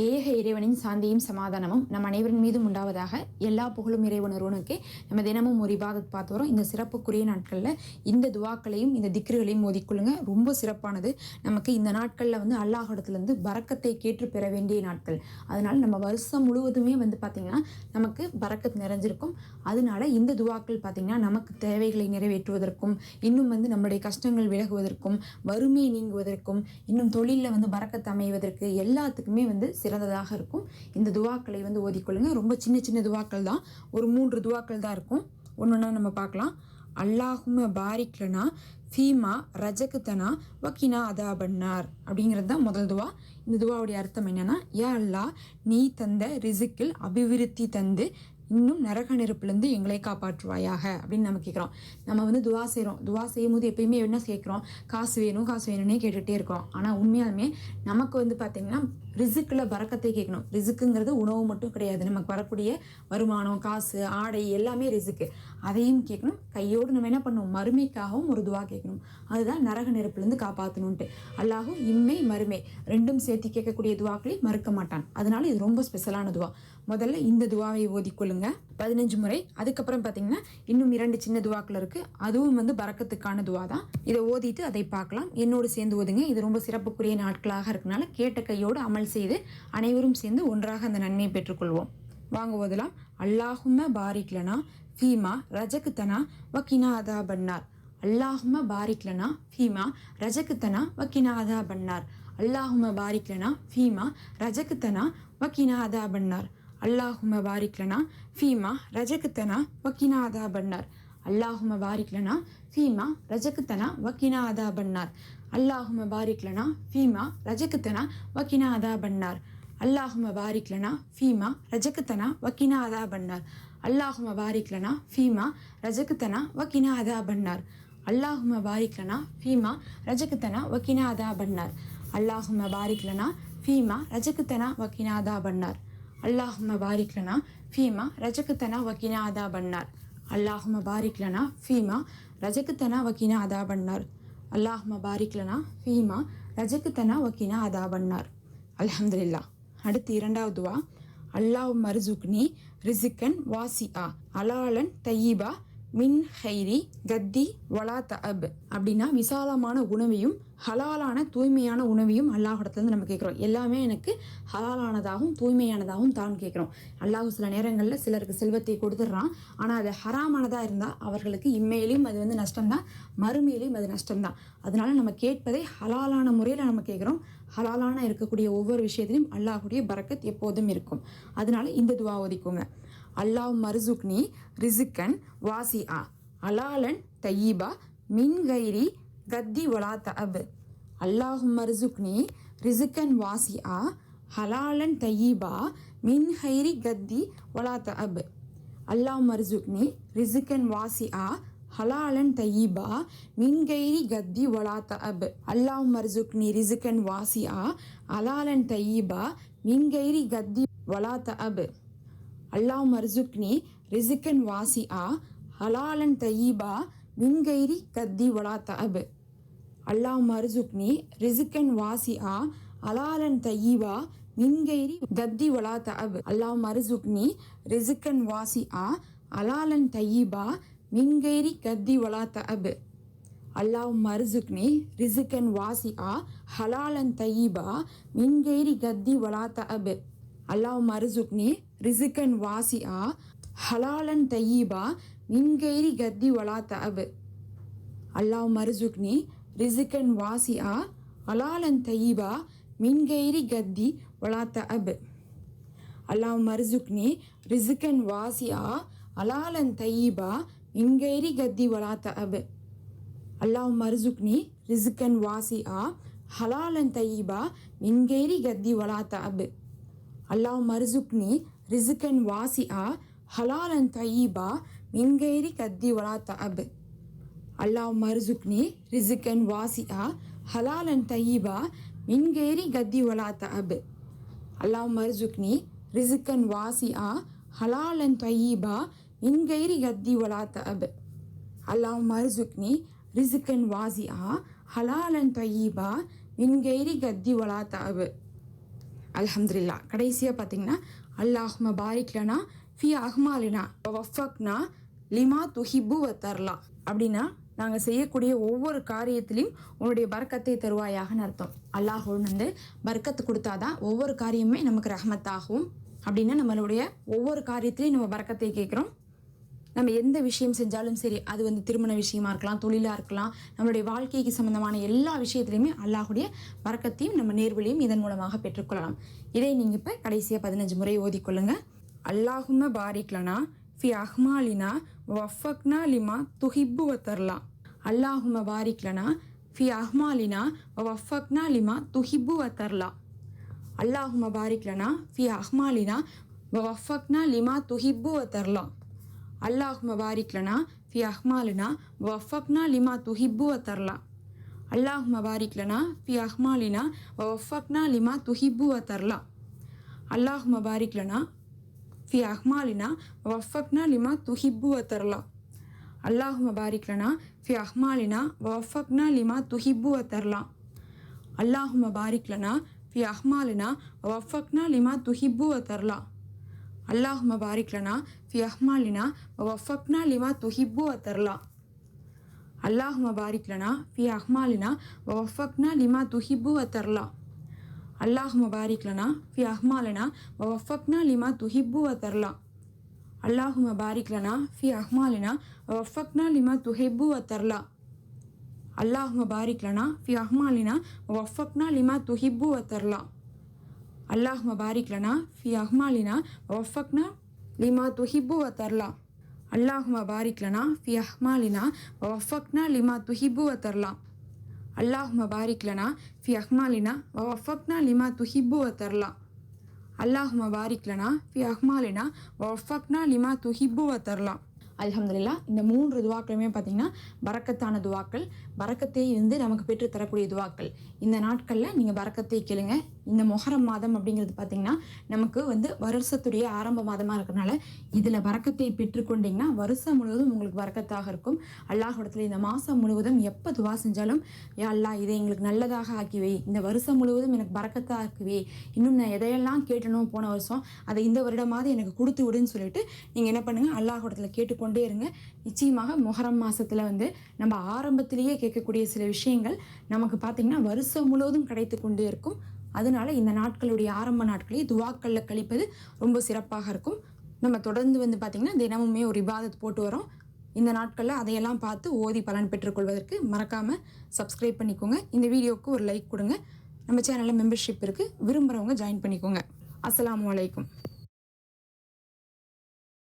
ஏக இறைவனின் சாந்தியும் சமாதானமும் நம் அனைவரின் மீதும் உண்டாவதாக எல்லா புகழும் இறைவன் ஒருவனுக்கு நம்ம தினமும் ஒரு இபாதத் பார்த்து வரோம். இந்த சிறப்புக்குரிய நாட்களில் இந்த துவாக்களையும் இந்த திக்ருகளையும் மோதிக்கொள்ளுங்க ரொம்ப சிறப்பானது. நமக்கு இந்த நாட்களில் வந்து அல்லாஹிடத்துலேருந்து பறக்கத்தை கேட்டு பெற வேண்டிய நாட்கள். அதனால் நம்ம வருஷம் முழுவதுமே வந்து பார்த்திங்கன்னா நமக்கு பறக்கத் நிறைஞ்சிருக்கும். அதனால இந்த துவாக்கள் பார்த்திங்கன்னா நமக்கு தேவைகளை நிறைவேற்றுவதற்கும் இன்னும் வந்து நம்மளுடைய கஷ்டங்கள் விலகுவதற்கும் வறுமை நீங்குவதற்கும் இன்னும் தொழிலில் வந்து பறக்கத் அமைவதற்கு எல்லாத்துக்குமே வந்து சிறந்ததாக இருக்கும். இந்த துவாக்களை வந்து ஓதிக்கொள்ளுங்க. ரொம்ப சின்ன சின்ன துவாக்கள் தான். ஒரு மூன்று துவாக்கள் தான் இருக்கும். ஒன்று ஒன்றா நம்ம பார்க்கலாம். அல்லாஹும பாரிக்லனா ஃபீமா ரஜகுத்தனா வக்கினா அதா பண்ணார் அப்படிங்கிறது தான் முதல் துவா. இந்த துவாவுடைய அர்த்தம் என்னன்னா யா அல்லாஹ் நீ தந்த ரிசுக்கில் அபிவிருத்தி தந்து இன்னும் நரக நெருப்புலேருந்து எங்களை காப்பாற்றுவாயாக அப்படின்னு நம்ம கேட்குறோம். நம்ம வந்து துவா செய்கிறோம். துவா செய்யும் போது எப்பயுமே என்ன கேட்குறோம்? காசு வேணும் காசு வேணும்னே கேட்டுகிட்டே இருக்கிறோம். ஆனால் உண்மையாலுமே நமக்கு வந்து பார்த்திங்கன்னா ரிசுக்கில் பறக்கத்தை கேட்கணும். ரிசுக்குங்கிறது உணவு மட்டும் கிடையாது. நமக்கு வரக்கூடிய வருமானம் காசு ஆடை எல்லாமே ரிசுக்கு. அதையும் கேட்கணும். கையோடு நம்ம என்ன பண்ணுவோம் மறுமைக்காகவும் ஒரு துவா கேட்கணும். அதுதான் நரக நெருப்புலேருந்து காப்பாற்றணுன்ட்டு அல்லாஹும் இம்மை மறுமை ரெண்டும் சேர்த்து கேட்கக்கூடிய துவாக்களை மறுக்க மாட்டான். அதனால இது ரொம்ப ஸ்பெஷலான துவா. முதல்ல இந்த துவாவை ஓதிக்கொள்ளுங்க. பதினஞ்சு முறை. அதுக்கப்புறம் பார்த்தீங்கன்னா இன்னும் இரண்டு சின்ன துவாக்கள் இருக்கு. அதுவும் வந்து பறக்கத்துக்கான துவா தான். இதை ஓதிட்டு அதை பார்க்கலாம். என்னோடு சேர்ந்து ஓதுங்க. இது ரொம்ப சிறப்புக்குரிய நாட்களாக இருக்கனால கேட்ட கையோடு அமல் செய்து அனைவரும் சேர்ந்து ஒன்றாக அந்த நன்மையை பெற்றுக்கொள்வோம். வாங்க ஓதலாம். அல்லாஹும பாரிக்லனா ஃபீமா ரஜகுத்தனா வக்கினா அதா பன்னார் அல்லாஹும பாரிக்லனா ஃபீமா ரஜகுத்தனா வக்கினா அதா பன்னார் அல்லாஹும பாரிக்லனா ஃபீமா ரஜகுத்தனா வக்கினா அதா பன்னார் அல்லாஹும பாரிக்லனா ஃபீமா ரஜகுத்தனா வக்கினா அதா பண்ணார். அல்லாஹும பாரிக்லனா ஃபீமா ரஜகுத்தனா வக்கினா அதா பண்ணார். அல்லாஹும பாரிக்லனா ஃபீமா ரஜகுத்தனா வக்கினா அதா பண்ணார். அல்லாஹும பாரிக்லனா ஃபீமா ரஜகுத்தனா வக்கினா அதா பண்ணார். அல்லாஹும பாரிக்லனா ஃபீமா ரஜகுத்தனா வக்கினா அதா பண்ணார். அல்லாஹும பாரிக்லனா ஃபீமா ரஜகுத்தனா வக்கினா அதா பண்ணார். அல்லாஹும பாரிக்லனா ஃபீமா ரஜகுத்தனா வக்கினா அதா பண்ணார். அல்லாஹும பாரிக்லனா ஃபீமா ரஜகுத்தனா வக்கீனா அதா பண்ணார் அல்லாஹும பாரிக்லனா ஃபீமா ரஜகுத்தனா வக்கீனா அதா பண்ணார் அல்லாஹும பாரிக்லனா ஃபீமா ரஜகுத்தனா வக்கீனா அதா பண்ணார் அலமதுல்லா அடுத்து இரண்டாவது துவா. அல்லாஹ் மர்சுக்னி ரிசிக்கன் வாசிஆ. அலாலன் தையீபா மின் ஹைரி கத்தி வலா தஅப் அப்படின்னா விசாலமான உணவையும் ஹலாலான தூய்மையான உணவையும் அல்லாஹிடத்துலேருந்து நம்ம கேட்குறோம். எல்லாமே எனக்கு ஹலாலானதாகவும் தூய்மையானதாகவும் தான் கேட்குறோம். அல்லாஹ் சில நேரங்களில் சிலருக்கு செல்வத்தை கொடுத்துட்றான். ஆனால் அது ஹராமானதாக இருந்தால் அவர்களுக்கு இம்மையிலையும் அது வந்து நஷ்டம்தான் மறுமையிலையும் அது நஷ்டம்தான். அதனால நம்ம கேட்பதை ஹலாலான முறையில் நம்ம கேட்குறோம். ஹலாலான இருக்கக்கூடிய ஒவ்வொரு விஷயத்திலையும் அல்லாஹுடைய பறக்கத் எப்போதும் இருக்கும். அதனால இந்த துவா ஒதிக்குங்க அல்லாஹ் மர்சுக்னி ரிசுக்கன் வாசிஆ. அலாலன் தையீபா மின் கைரி கத்தி வலா தஅப். அல்லாஹ் மர்சுக்னி ரிசுக்கன் வாசிஆ. ஹலாலன் தையீபா மின் ஹைரி கத்தி வலா தஅப். அல்லாஹ் மர்சுக்னி ரிசுக்கன் வாசிஆ. ஹலாலன் தையீபா மின் கைரி கத்தி வலா தஅப். அல்லாஹ் மர்சுக்னி ரிசுக்கன் வாசிஆ. ஹலாலன் தையீபா மின் கைரி கத்தி வலா தஅப். அல்லாஹ் மர்சுக்னி ரிசிக்கன் வாசிஆ ஹலாலன் தயீபா மின்கைரி கத்தி வலா தஅப். அல்லாஹ் மர்சுக்னி ரிசிக்கன் வாசிஆ ஹலாலன் தயீபா மின்கைரி கத்தி வலா தஅப். அல்லாஹ் மர்சுக்னி ரிசிக்கன் வாசிஆ ஹலாலன் தயீபா மின்கைரி கத்தி வலா தஅப். அல்லாஹ் மர்சுக்னி ரிசிக்கன் வாசிஆ ஹலாலன் தயீபா மின்கைரி கத்தி வலா தஅப். அல்லாஹ் மருசுக்னி ரிசுக்கன் வாசிஆ ஹலாலன் தையீபா மின்கைரி கத்தி வலா தபு அல்லாஹ் மருசுக்னி ரிசுக்கன் வாசியா ஹலாலன் தையீபா மின்கைரி கத்தி வலா தபு அல்லாஹ் மருசுக்னி ரிசிக்கன் வாசியா ஹலாலன் தையீபா மின்கைரி கத்தி வலா தபு அல்லாஹ் மருசுக்னி ரிசுக்கன் வாசியா ஹலாலன் தையீபா மின்கைரி கத்தி வலா தபு அல்லாஹ் மர்சுக்னி ரிசுக்கன் வாசியா ஹலாலன் தயீபா மின்கைரி கத்தி வலா தஅப். அல்லாஹ் மர்சுக்னி ரிசுக்கன் வாசியா ஹலாலன் தயீபா மின்கேரி கத்தி வலா தஅப். அல்லாஹ் மர்சுக்னி ரிசுக்கன் வாசிஆ ஹலாலன் தயீபா மின்கேரி கத்தி வலா தஅப். அல்லாஹ் மர்சுக்னி ரிசுக்கன் வாசிஆ ஹலாலன் தயீபா மின்கேரி கத்தி வலா தஅப். அல்ஹம்துலில்லா. கடைசியாக பார்த்தீங்கன்னா அல்லாஹும பாரிக்லனா ஃபி அஹ்மாலினா வஃபக்னா லிமா துஹிபு வத்தர்லா அப்படின்னா நாங்கள் செய்யக்கூடிய ஒவ்வொரு காரியத்திலையும் உன்னுடைய பர்க்கத்தை தருவாயாகன்னு அர்த்தம். அல்லாஹ் வந்து பர்க்கத்து கொடுத்தாதான் ஒவ்வொரு காரியமுமே நமக்கு ரஹமத்தாகும். அப்படின்னா நம்மளுடைய ஒவ்வொரு காரியத்திலையும் நம்ம பறக்கத்தை கேட்குறோம். நம்ம எந்த விஷயம் செஞ்சாலும் சரி அது வந்து திருமண விஷயமா இருக்கலாம் தொழிலாக இருக்கலாம் நம்மளுடைய வாழ்க்கைக்கு சம்மந்தமான எல்லா விஷயத்துலையுமே அல்லாஹுடைய வரக்கத்தையும் நம்ம நேர்வழியும் இதன் மூலமாக பெற்றுக்கொள்ளலாம். இதை நீங்கள் இப்போ கடைசியாக பதினஞ்சு முறை ஓதிக்கொள்ளுங்க அல்லாஹும பாரிக்லனா ஃபி அஹ்மாலினா வஃபக்னா லிமா துஹிப்பு வத்தர்லா அல்லாஹும பாரிக்லனா ஃபி அஹ்மாலினா வஃபக்னா லிமா துஹிப்பு வத்தர்லா அல்லாஹும பாரிக்லனா ஃபி அஹ்மாலினா வஃபக்னா லிமா துஹிப்பு வத்தர்லா அல்லாஹும பாரிக்லனா ஃபி அஹ்மாலினா வஃபக்னா லிமா துஹிப்புவ வத்தர்லா அல்லாஹும பாரிக்லனா ஃபி அஹ்மாலினா வஃபக்னா லிமா துஹிப்புவ வத்தர்லா அல்லாஹும பாரிக்லனா ஃபி அஹ்மாலினா வஃபக்னா லிமா துஹிப்புவ வத்தர்லா அல்லாஹும பாரிக்லனா ஃபி அஹ்மாலினா வஃபக்னா லிமா துஹிப்புவ வத்தர்லா அல்லாஹும பாரிக்லனா ஃபி அஹ்மாலினா வஃபக்னா லிமா துஹிப்புவ வத்தர்லா அல்லாஹும பாரிக்லனா ஃபி அஹ்மாலினா வஃபக்னா லிமா துஹிப்பு அத்தர்லா அல்லாஹும பாரிக்லனா ஃபி அஹ்மாலினா வஃபக்னா லிமா துஹிப்பு அத்தர்லா அல்லாஹும பாரிக்லனா ஃபி அஹ்மாலனா வஃபக்னா லிமா துஹிப்பு அத்தர்லா அல்லாஹும பாரிக்லனா ஃபி அஹ்மாலினா வஃபக்னா லிமா துஹிப்பு அத்தர்லா அல்லாஹும பாரிக்லனா ஃபி அஹ்மாலினா வஃபக்னா லிமா துஹிப்பு அத்தர்லா அல்லாஹ் மபாரிக்லனா ஃபி அஹ்மாலினா ஒஃபக்னா லிமா துஹிபு வ தர்லா. அல்லாஹ் மபாரிக்லனா ஃபி அஹ்மாலினா ஒஃபக்னா லிமா துஹிபு வ தர்லா. அல்லாஹ் மபாரிக்லனா ஃபி அஹ்மாலினா ஒஃபக்னா லிமா துஹிபு வ தர்லா. அல்லாஹ் மபாரிக்லனா ஃபி அஹ்மாலினா ஒஃபக்னா லிமா துஹிபு வ தர்லா. அலமதுல்லா இந்த மூன்று துவாக்களுமே பார்த்தீங்கன்னா பறக்கத்தான துவாக்கள் பறக்கத்தை இருந்து நமக்கு பெற்று தரக்கூடிய துவாக்கள். இந்த நாட்களில் நீங்கள் பறக்கத்தை கேளுங்கள் இந்த மொஹரம் மாதம் அப்படிங்கிறது பார்த்தீங்கன்னா நமக்கு வந்து வருஷத்துடைய ஆரம்ப மாதமாக இருக்கிறனால இதில் வரக்கத்தை பெற்றுக்கொண்டீங்கன்னா வருஷம் முழுவதும் உங்களுக்கு வரக்கத்தாக இருக்கும். அல்லாஹிடத்தில் இந்த மாதம் முழுவதும் எப்போ துவா செஞ்சாலும் யா அல்லாஹ் இதை எங்களுக்கு நல்லதாக ஆக்கிவே. இந்த வருஷம் முழுவதும் எனக்கு வரக்கத்தாக ஆக்கி இன்னும் நான் எதையெல்லாம் கேட்டணும் போன வருஷம் அதை இந்த வருடமாவது எனக்கு கொடுத்து விடுன்னு சொல்லிட்டு நீங்கள் என்ன பண்ணுங்கள் அல்லாஹிடத்தில் கேட்டுக்கொண்டே இருங்க. நிச்சயமாக மொஹரம் மாதத்தில் வந்து நம்ம ஆரம்பத்திலேயே கேட்கக்கூடிய சில விஷயங்கள் நமக்கு பார்த்திங்கன்னா வருஷம் முழுவதும் கிடைத்து கொண்டே இருக்கும். அதனால இந்த நாட்களுடைய ஆரம்ப நாட்களை துவாக்களில் கழிப்பது ரொம்ப சிறப்பாக இருக்கும். நம்ம தொடர்ந்து வந்து பார்த்திங்கன்னா தினமுமே ஒரு இபாதத் போட்டு வரோம். இந்த நாட்களில் அதையெல்லாம் பார்த்து ஓதி பலன் பெற்றுக்கொள்வதற்கு மறக்காமல் சப்ஸ்கிரைப் பண்ணிக்கோங்க. இந்த வீடியோவுக்கு ஒரு லைக் கொடுங்க. நம்ம சேனலில் மெம்பர்ஷிப் இருக்குது விரும்புகிறவங்க ஜாயின் பண்ணிக்கோங்க. அஸ்ஸலாமு அலைக்கும்.